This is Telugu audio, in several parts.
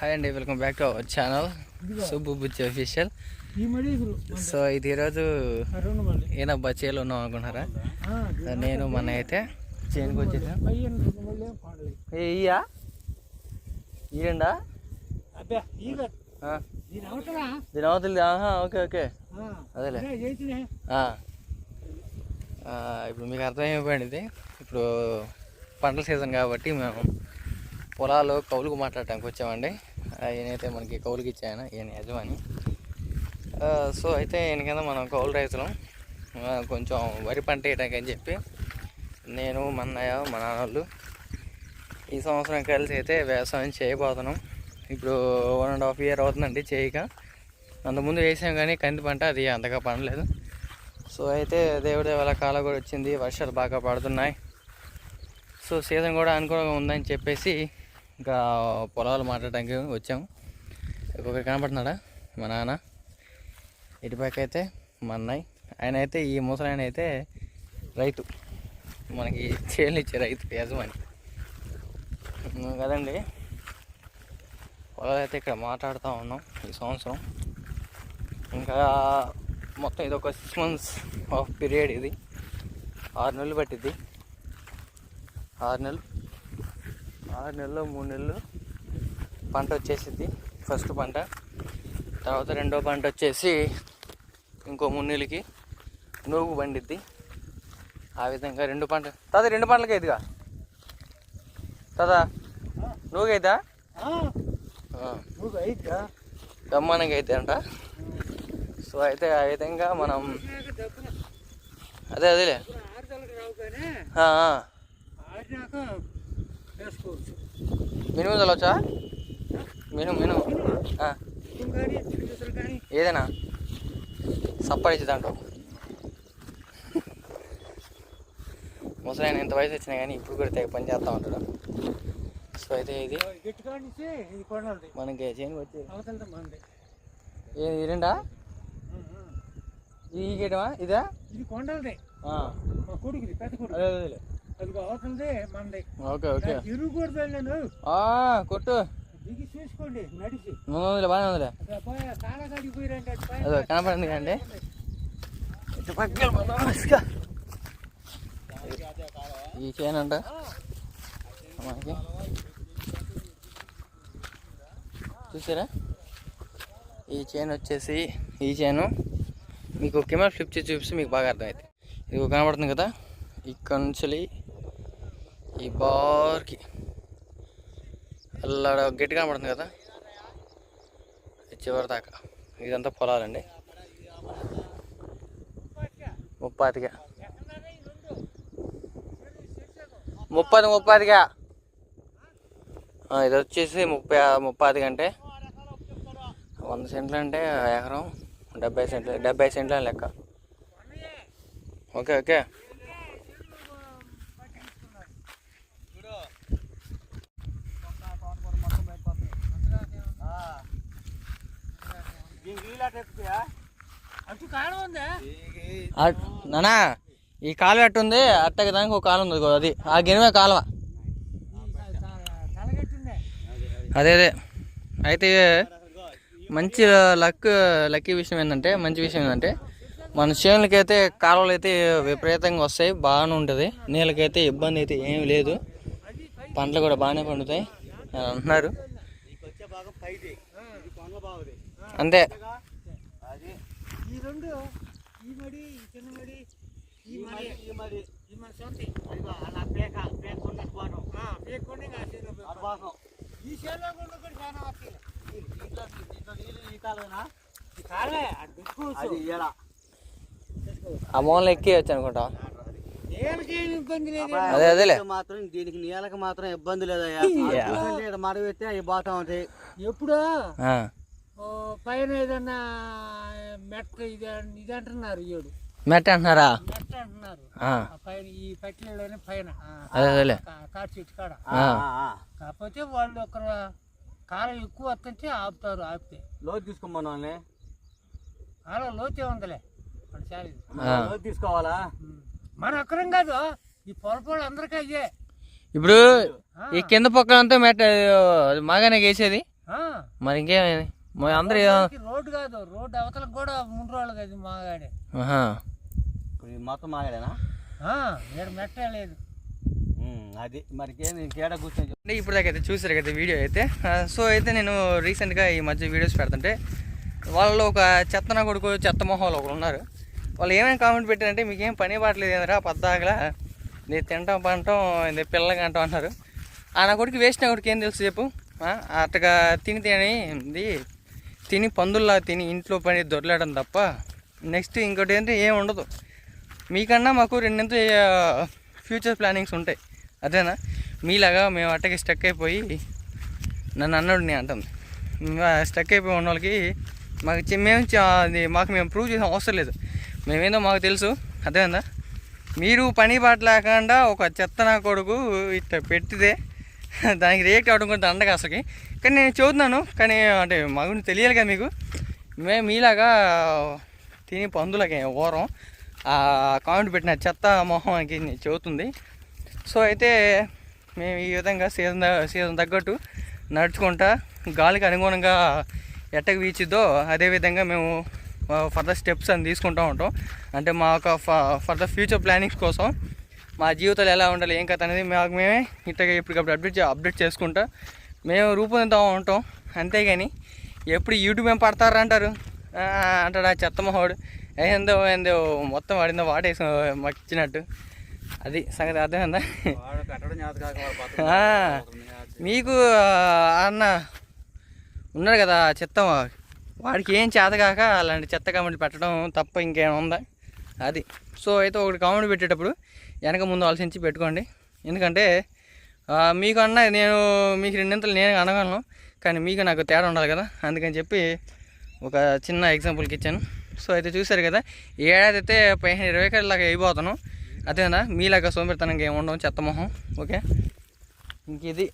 హాయ్ అండి welcome back to our channel Subbu Buchi official so ఇది ఈరోజు ఏనబ్బా చేలో ఉన్నాం అనుకుంటున్నారా? నేను మన అయితే చేనుకు వచ్చేసా. ఇయ్యా దీని అవతలి ఓకే ఓకే. అదేలే. ఇప్పుడు మీకు అర్థమైపోయింది ఇది. ఇప్పుడు పంటల సీజన్ కాబట్టి మేము పొలాలు కౌలుకు మాట్లాడటానికి వచ్చామండి. ఈయనైతే మనకి కౌలుకి ఇచ్చాయన ఈయన యజమాని. సో అయితే ఈయన కింద మనం కౌలు రైతులం. కొంచెం వరి పంట వేయడానికి అని చెప్పి నేను మా మా నాన్నోళ్ళు ఈ సంవత్సరం కలిసి అయితే వ్యవసాయం చేయబోతున్నాం. ఇప్పుడు వన్ అండ్ హాఫ్ ఇయర్ అవుతుందండి చేయక. అంతకుముందు వేసాం కానీ కంది పంట అది అంతగా పండలేదు. సో అయితే దేవుడే వాళ్ళ కాలం కూడా వచ్చింది వర్షాలు బాగా పడుతున్నాయి. సో సీజన్ కూడా అనుకూలంగా ఉందని చెప్పేసి ఇంకా పొలాలు మాట్లాడడానికి వచ్చాము. ఒకటి కనపడుతున్నాడా మా నాన్న. ఇటుపక్క అయితే మా అన్నయ్య. ఆయన అయితే ఈ ముసలాయన అయితే రైతు. మనకి చేలు ఇచ్చే రైతు యజమాని. కదండి? పొలాలు అయితే ఇక్కడ మాట్లాడుతూ ఉన్నాం ఈ సంవత్సరం. ఇంకా మొత్తం ఇది ఒక సిక్స్ మంత్స్ ఆఫ్ పీరియడ్ ఇది. ఆరు నెలలు పట్టిద్ది. ఆరు నెలలు. ఆరు నెలలు మూడు నెలలు పంట వచ్చేసిద్ది ఫస్ట్ పంట. తర్వాత రెండో పంట వచ్చేసి ఇంకో మూడు నెలలకి నూగు పండిద్ది. ఆ విధంగా రెండు పంట తాత రెండు పంటలకి తాత నూగైతా నువ్వు అయిద్దా బ్రహ్మాండంగా అయితే అంట సో అయితే ఆ విధంగా మనం అదే అదేలే. వేసుకోవచ్చు మినుము చల్లవచ్చా మినుము మినుము. ఏదైనా సప్పడిచ్చి దాంట్లో ముసలాయన ఎంత వయసు వచ్చినా కానీ ఇప్పుడు కూడా తెగ పని చేస్తా ఉంటాడు. సో అయితే ఇది మనకి చేనుకి వచ్చి అవతల మంది ఏ రెండా? ఈ గేటమా? ఇదా? ఇది కొండలదే. కొడుకుది పెద్ద కొడుకు. Okay okay. నేను కొట్టు. దిగి చూసుకోండి నడిచి. బాగానే ఉందిలే. అదో కనపడింది కండి ఇటు పక్కన. ఈ చైన్ అంట. మనకి చూసారా? ఈ చైన్ వచ్చేసి ఈ చైను మీకు కెమెరా ఫ్లిప్ చేసి చూపిస్తే మీకు బాగా అర్థమైంది ఇది కనబడుతుంది కదా? ఇక్కడ నుంచి ఈ బార్కి అల్లాడ గట్టి కనబడుతుంది కదా. చివరి దాకా. ఇదంతా పొలాలండి. ముప్పాతిగా ముప్పది ముప్పాదిగా ఇది వచ్చేసి ముప్పై ముప్పాది అంటే వంద సెంట్లు అంటే ఎకరం డెబ్బై సెంట్లు డెబ్బై సెంట్లు లెక్క. ఓకే ఓకే అటు కాలం ఉందా అట్- నానా ఈ కాలువ ఎట్టుంది? అట్టకి దానికి ఒక కాలువ ఉంది అది. ఆ గినివే కాలువ. తలగట్టిందే అదే అదే. అయితే మంచి లక్ లక్కీ విషయం ఏంటంటే మంచి విషయం ఏంటంటే మన చేనులకి అయితే కాలువలు అయితే విపరీతంగా వస్తాయి బాగానే ఉంటుంది. నీళ్ళకైతే ఇబ్బంది అయితే ఏమీ లేదు. పంటలు కూడా బాగానే పండుతాయి అని అంటున్నారు. అంతే. ఈ రెండు ఈ మడి ఈ చిన్న మడి ఈ మడి. ఈ మడి. ఈ మన సొంత పేకొండి ఈ చేలో కూడా చాలా వస్తాయి ఈ పెట్టుకోవచ్చు ఆ మూలలో ఎక్కేయచ్చు అనుకుంటా. ఏళ్ళకి ఏమి ఇబ్బంది లేదు? అదే అదేలే. మాత్రం దీనికి నీళ్ళకి మాత్రం ఇబ్బంది లేదయ్యా. యా. ఎందుకంటే ఇక్కడ మడవ ఎత్తే అవి బాగా ఉంటాయి ఎప్పుడు? పైన ఏదన్నా మెట్ట ఇది ఇది అంటున్నారు ఏడు మెట్ట అంటున్నారా? మెట్ట అంటున్నారు. పైన ఈ పట్టిలోనే పైన. కాటు చెట్టు కాడ. ఆ. కాకపోతే వాళ్ళు ఒక కాలం ఎక్కువ వస్తుంటే ఆపుతారు ఆపితే. లోతు తీసుకోమని వాళ్ళని కాలం లోతే ఉందిలే. లోతు తీసుకోవాలా? మన ఒక్కరం కాదు ఈ పొలపోళ్ళు అందరికీ అయ్యే. ఇప్పుడు ఈ కింద పక్కలంతా మెట్ట అది మాగానే వేసేది? మరి ఇంకేమైంది? మరి అందరూ రోడ్డు కాదు రోడ్డు అవతలకు కూడా ముందు వాళ్ళకి అది మాగాడే మొత్తం మాగాడేనా ఆ, ఈడ మెట్టే లేదు. అది మరికేం ఇంకేడ కూర్చొని అంటే ఇప్పుడు దాకా అయితే చూసారు కదా వీడియో అయితే. సో అయితే నేను రీసెంట్గా ఈ మధ్య వీడియోస్ పెడుతుంటే వాళ్ళలో ఒక చెత్తన కొడుకు చెత్త మొహాలు ఒకరు ఉన్నారు. వాళ్ళు ఏమైనా కామెంట్ పెట్టారంటే మీకేం పని పడలేదు ఏందిరా పద్దాకలా. నేను తింటాం పంటాం ఇది పిల్లగా అంటాం అన్నారు. ఆ నా కొడుకు వేసిన కొడుకు ఏం తెలుసు చెప్పు? ఆ, అట్టగా తిని తిని ఇది తిని పందుల్లా తిని ఇంట్లో పని దొరలేయడం తప్ప నెక్స్ట్ ఇంకోటి ఏంటి ఏం ఉండదు. మీకన్నా మాకు రెండింత ఫ్యూచర్ ప్లానింగ్స్ ఉంటాయి. అదేనా? మీలాగా మేము అట్టకి స్టక్ అయిపోయి నన్ను అన్నాడు నేను అంటాను స్టక్ అయిపోయి ఉన్న వాళ్ళకి మాకు మేము అది మాకు మేము ప్రూవ్ చేసిన అవసరం లేదు. మేమేందో మాకు తెలుసు. అదేందా మీరు పని పాట లేకుండా ఒక చెత్త నా కొడుకు ఇట్లా పెట్టితే దానికి రియాక్ట్ అడుగుతుంది కూడా దండగా అసలుకి. కానీ నేను చదువుతున్నాను కానీ అంటే మా గురించి తెలియాలి కదా మీకు. మేము మీలాగా తిని పందులకి ఓరం. ఆ కామెంట్ పెట్టిన చెత్త మొహానికి చెబుతుంది. సో అయితే మేము ఈ విధంగా సీజన్ సీజన్ తగ్గట్టు నడుచుకుంటా గాలికి అనుగుణంగా ఎట్టకు వీచిద్దో అదేవిధంగా మేము ఫర్దర్ స్టెప్స్ అని తీసుకుంటూ ఉంటాం. అంటే మా యొక్క ఫర్దర్ ఫ్యూచర్ ప్లానింగ్స్ కోసం మా జీవితాలు ఎలా ఉండాలి ఏం కథ అనేది మాకు మేమే ఇట్టగా ఇప్పటికప్పుడు అప్డేట్ చే- అప్డేట్ చేసుకుంటా. మేము రూపొందుతూ ఉంటాం. అంతేగాని ఎప్పుడు యూట్యూబ్ ఏం పడతారు అంటారు? అంటాడు ఆ చెత్త మొహోడు. ఏందో ఏందో మొత్తం వాడిందో వాడేసి మాకు ఇచ్చినట్టు అది సంగతి అర్థమైందా? మీకు అన్న ఉన్నాడు కదా చెత్త వాడికి ఏం చేత కాక అలాంటి చెత్త కామెంట్లు పెట్టడం తప్ప ఇంకేం ఉందా? అది. సో అయితే ఒకటి కామెంట్ పెట్టేటప్పుడు వెనక ముందు ఆలోచించి పెట్టుకోండి. ఎందుకంటే మీకు అన్న నేను మీకు రెండింతలు నేను అనగలను కానీ మీకు నాకు తేడా ఉండాలి కదా. అందుకని చెప్పి ఒక చిన్న ఎగ్జాంపుల్కి ఇచ్చాను. సో అయితే చూసారు కదా ఏడాది అయితే పదిహేను ఇరవై ఎకరాలాగా అయిపోతాను అదేనా మీలాగా సోమరితనంగా ఏమి ఉండవు చెత్త మొహం ఓకే? ఇంక ఇది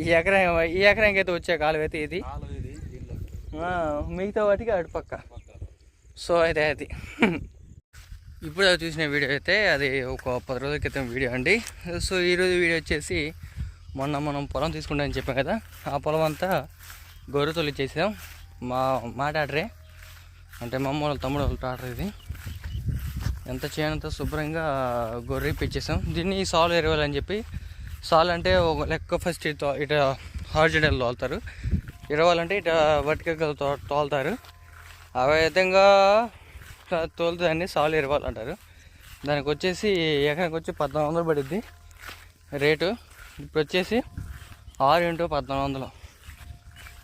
ఈ ఎకరం ఈ ఎకరానికి అయితే వచ్చే కాలం అయితే ఇది. మిగతా వాటికి అటు పక్క సో అయితే అది. ఇప్పుడు చూసిన వీడియో అయితే అది ఒక పది రోజుల క్రితం వీడియో అండి. సో ఈరోజు వీడియో వచ్చేసి మొన్న మనం పొలం తీసుకుంటామని చెప్పాం కదా ఆ పొలం అంతా గొర్రె తొలిచేసాం మా మా డాటరే అంటే మా అమ్మ వాళ్ళ తమ్ముడు వాళ్ళ డాటర్ ఇది. ఎంత చేయనంత శుభ్రంగా గొర్రె ఇప్పించేసాం. దీన్ని సాల్ ఎరవాలని చెప్పి సాల్ అంటే ఒక లెక్క ఫస్ట్ ఇటు ఇటు హార్జెంటల్ తోలుతారు. ఇరవాలంటే ఇటు వర్టికల్తో తోలుతారు. ఆ విధంగా తో- తోలుతుందని సాల్ అంటారు దానికి వచ్చేసి ఎకరానికి వచ్చి పద్నాలుగు వందలు పడుద్ది. రేటు ఇప్పుడు వచ్చేసి ఆరు ఇంటూ పద్నాలుగు వందలు.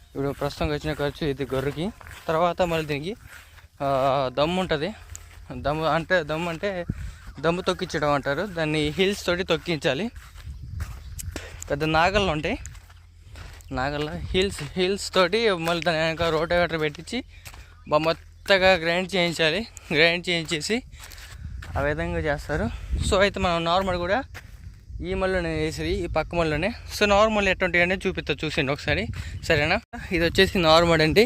ఇప్పుడు ప్రస్తుతం వచ్చిన ఖర్చు ఇది గొర్రెకి. తర్వాత మళ్ళీ దీనికి దమ్ము ఉంటుంది. దమ్ము అంటే దమ్ము అంటే దమ్ము తొక్కించడం అంటారు. దాన్ని హిల్స్ తోటి తొక్కించాలి. పెద్ద నాగళ్ళు ఉంటాయి. నాగళ్ళ హిల్స్ హిల్స్ తోటి మళ్ళీ దాని వెనక రోటవేటర్ పెట్టించి బొమ్మ మెత్తగా గ్రైండ్ చేయించాలి. గ్రైండ్ చేయించేసి ఆ విధంగా చేస్తారు. సో అయితే మనం నార్మల్ కూడా ఈ మళ్ళీనే వేసేది ఈ పక్క మళ్ళీనే. సో నార్మల్ ఎటువంటి అనేది చూపిస్తా చూసిండి ఒకసారి. సరేనా? ఇది వచ్చేసి నార్మల్ అండి.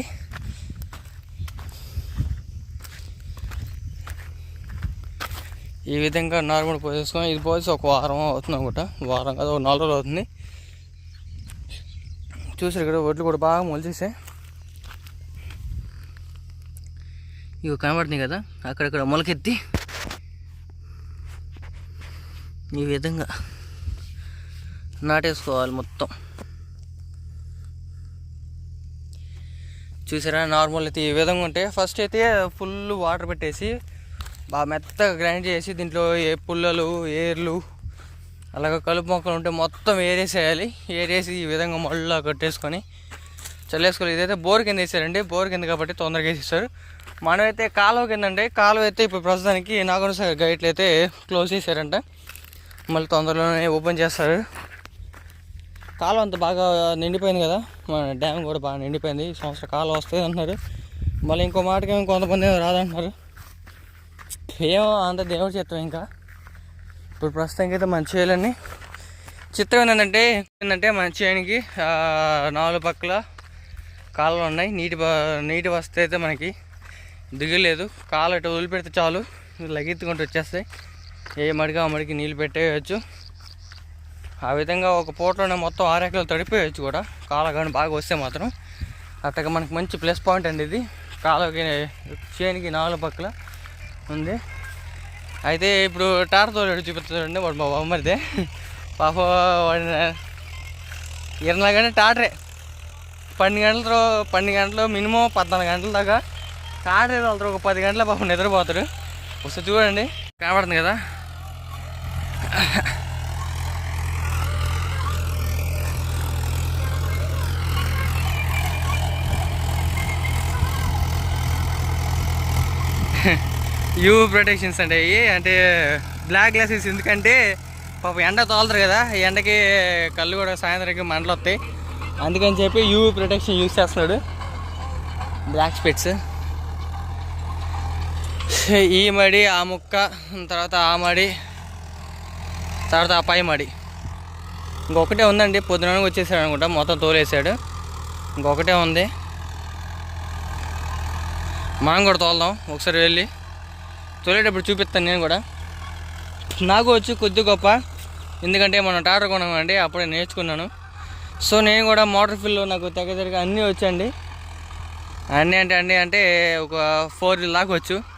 ఈ విధంగా నార్మల్ పోసేసుకొని ఇది పోసి ఒక వారం అవుతుంది అనుకుంటా. వారం కాదు ఒక నాలుగు రోజులు అవుతుంది. చూసారు ఇక్కడ ఒడ్లు కూడా బాగా మొలిచేసాయి. ఇవి కనబడుతుంది కదా అక్కడక్కడ మొలకెత్తి ఈ విధంగా నాటేసుకోవాలి మొత్తం. చూసారా నార్మల్ అయితే ఈ విధంగా ఉంటే ఫస్ట్ అయితే ఫుల్ వాటర్ పెట్టేసి బాగా మెత్తగా గ్రైండ్ చేసి దీంట్లో ఏ పుల్లలు ఏర్లు అలాగే కలుపు మొక్కలు ఉంటే మొత్తం ఏరేసేయాలి. ఏరేసి ఈ విధంగా మళ్ళీ కట్టేసుకొని చల్లేసుకోవాలి. ఇదైతే బోర్ కింద వేసారండి. బోర్ కింద కాబట్టి తొందరగా వేసేస్తారు. మనమైతే కాలువ కింద కాలువ అయితే ఇప్పుడు ప్రస్తుతానికి నాగోన గైట్లు అయితే క్లోజ్ చేశారంట. మళ్ళీ తొందరలోనే ఓపెన్ చేస్తారు. కాలువ అంత బాగా నిండిపోయింది కదా. మన డ్యామ్ కూడా బాగా నిండిపోయింది. ఈ సంవత్సరం కాలువ వస్తుంది అంటున్నారు. మళ్ళీ ఇంకో మాటకి కొంతమంది ఏమో రాదంటున్నారు. ఏమో అంత దేవుడు చిత్రం ఇంకా. ఇప్పుడు ప్రస్తుతానికి అయితే మన చేయాలని చిత్రం ఏంటంటే ఏంటంటే మన చేయడానికి నాలుగు పక్కల కాలువలు ఉన్నాయి. నీటి నీటి వస్తే అయితే మనకి దిగలేదు. కాలు అటు వదిలిపెడితే చాలు. లగెత్తుకుంటూ వచ్చేస్తాయి. ఏ మడిగా ఆ మడికి నీళ్ళు పెట్టేయచ్చు. ఆ విధంగా ఒక పూటలోనే మొత్తం ఆరేకలు తడిపేయచ్చు కూడా. కాలు కానీ బాగా వస్తే మాత్రం. అట్టగా మనకి మంచి ప్లస్ పాయింట్ అండి ఇది. కాలువకి చేనికి నాలుగు పక్కల ఉంది. అయితే ఇప్పుడు టార్తో చూపిస్తాడండి వాడు మా బొమ్మరిదే. పాప వాడిని ఇరవై టాటరే పన్నెండు గంటలతో పన్నెండు గంటలు మినిమం పద్నాలుగు గంటల దాకా టాటరే వెళ్తారు ఒక పది గంటల పాపం నిద్రపోతారు. వస్తే చూడండి కనబడుతుంది కదా. యూ ప్రొటెక్షన్స్ అంటే అవి అంటే బ్లాక్ గ్లాసెస్ ఎందుకంటే పాపం ఎండ తోలుతారు కదా ఈ ఎండకి కళ్ళు కూడా సాయంత్రంకి మంటలు వస్తాయి. అందుకని చెప్పి యూ ప్రొటెక్షన్ యూస్ చేస్తున్నాడు. Black specs. ఈ మడి ఆ ముక్క తర్వాత ఆ మడి తర్వాత ఆ పై మడి. ఇంకొకటే ఉందండి పొద్దున వచ్చేసాడు అనుకుంటా మొత్తం తోలేసాడు. ఇంకొకటే ఉంది. మనం కూడా తోలుదాం ఒకసారి వెళ్ళి. తోలేటప్పుడు చూపిస్తాను నేను కూడా. నాకు వచ్చి కొద్ది గొప్ప ఎందుకంటే మనం టాటర్ కొనమండి అప్పుడే నేర్చుకున్నాను. సో నేను కూడా మోటార్ ఫిల్ నాకు తగ్గ అన్నీ వచ్చండి అన్నీ అంటే అన్నీ అంటే ఒక ఫోర్ వీల్ దాకా వచ్చు.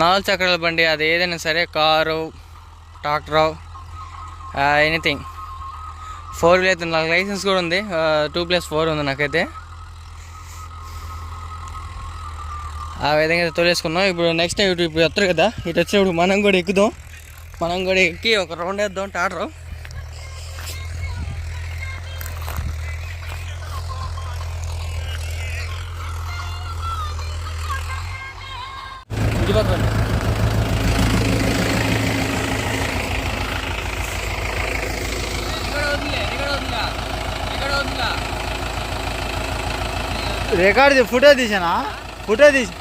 నాలుగు చక్రాల బండి అది ఏదైనా సరే car tractor anything four wheel అయితే నాకు లైసెన్స్ కూడా ఉంది. టూ ప్లస్ ఫోర్ ఉంది నాకైతే. ఆ విధంగా అయితే తోలేసుకున్నాం. ఇప్పుడు నెక్స్ట్ ఇటు ఇప్పుడు వస్తారు కదా. ఇటు వచ్చినప్పుడు మనం కూడా ఎక్కుదాం. మనం కూడా ఎక్కి ఒక రౌండ్ వేద్దాం టాటర్ రండి. రికార్డు ఫోటో తీసానా ఫోటో తీసి